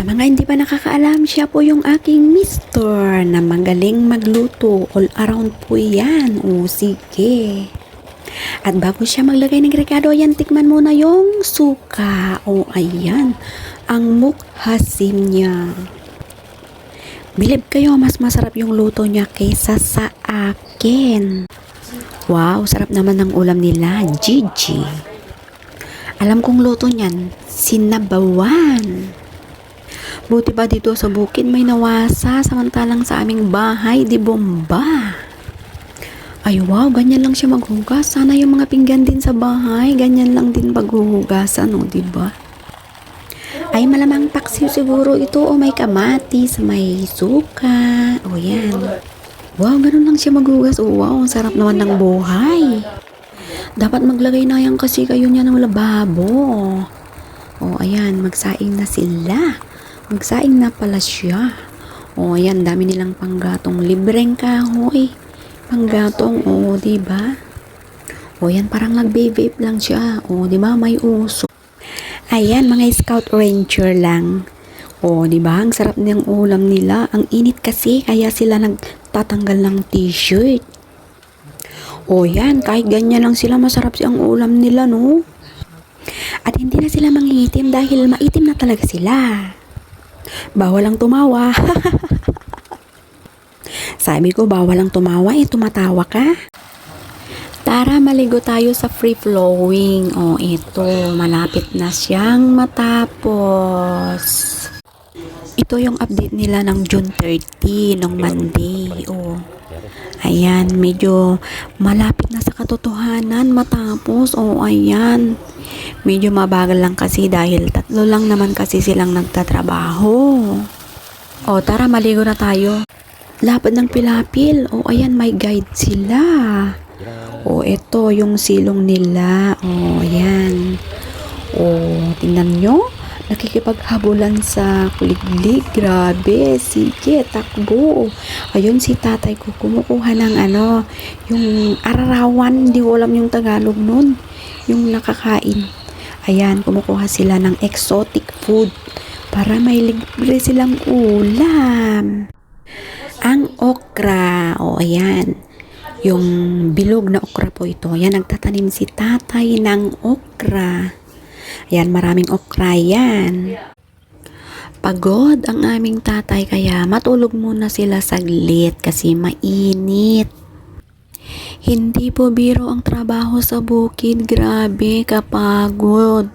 Sa mga hindi pa nakakaalam, siya po yung aking mister na magaling magluto. All around po yan. O sige. At bago siya maglagay ng rekado, ayan, tikman muna yung suka. O ayan, ang mukhasim niya. Bilib kayo, mas masarap yung luto niya kaysa sa akin. Wow, sarap naman ng ulam nila, Gigi. Alam kong luto niyan, sinabawan. Buti ba dito sa bukid may nawasa samantalang sa aming bahay di bomba. Ay wow, ganyan lang siya maghugas. Sana yung mga pinggan din sa bahay, ganyan lang din paghuhugasan, o, di ba? Ay malamang paksiw siguro ito o may kamatis, may suka, o yan. Wow, ganun lang siya maghugas. O wow, ang sarap naman ng buhay. Dapat maglagay na yan kasi kayo niya ng lababo. O ayan, magsaing na sila. Magsaing na pala siya. O ayan, dami nilang panggatong libreng kahoy. Panggatong, o di ba? O yan, parang nag-vape lang siya. O di ba, may uso. Ayan, mga scout ranger lang. O, di ba? Ang sarap ng ulam nila. Ang init kasi, kaya sila nagtatanggal ng t-shirt. O yan, kahit ganyan lang sila, masarap siyang ulam nila, no? At hindi na sila mangingitim dahil maitim na talaga sila. Bawal ang tumawa. Sabi ko, bawal ang tumawa, eh, tumatawa ka. Tara, maligo tayo sa free flowing. O, ito, malapit na siyang matapos. Ito yung update nila ng June 30, ng Monday. O, ayan, medyo malapit na sa katotohanan matapos. O, ayan, medyo mabagal lang kasi dahil tatlo lang naman kasi silang nagtatrabaho. O, tara, maligo na tayo. Lapad ng pilapil. O, ayan, may guide sila. O, ito yung silong nila. O, ayan. O, tingnan nyo. Nakikipaghabulan sa kuliglig. Grabe. Sige, takbo. Ayun, si tatay ko kumukuha ng ano, yung ararawan. Hindi ko alam yung Tagalog nun. Yung nakakain. Ayan, kumukuha sila ng exotic food para may libre silang ulam. Ang okra, o ayan, yung bilog na okra po ito. Ayan, nagtatanim si tatay ng okra. Ayan, maraming okra yan. Pagod ang aming tatay kaya matulog muna sila saglit kasi mainit. Hindi po biro ang trabaho sa bukid. Grabe, kapagod.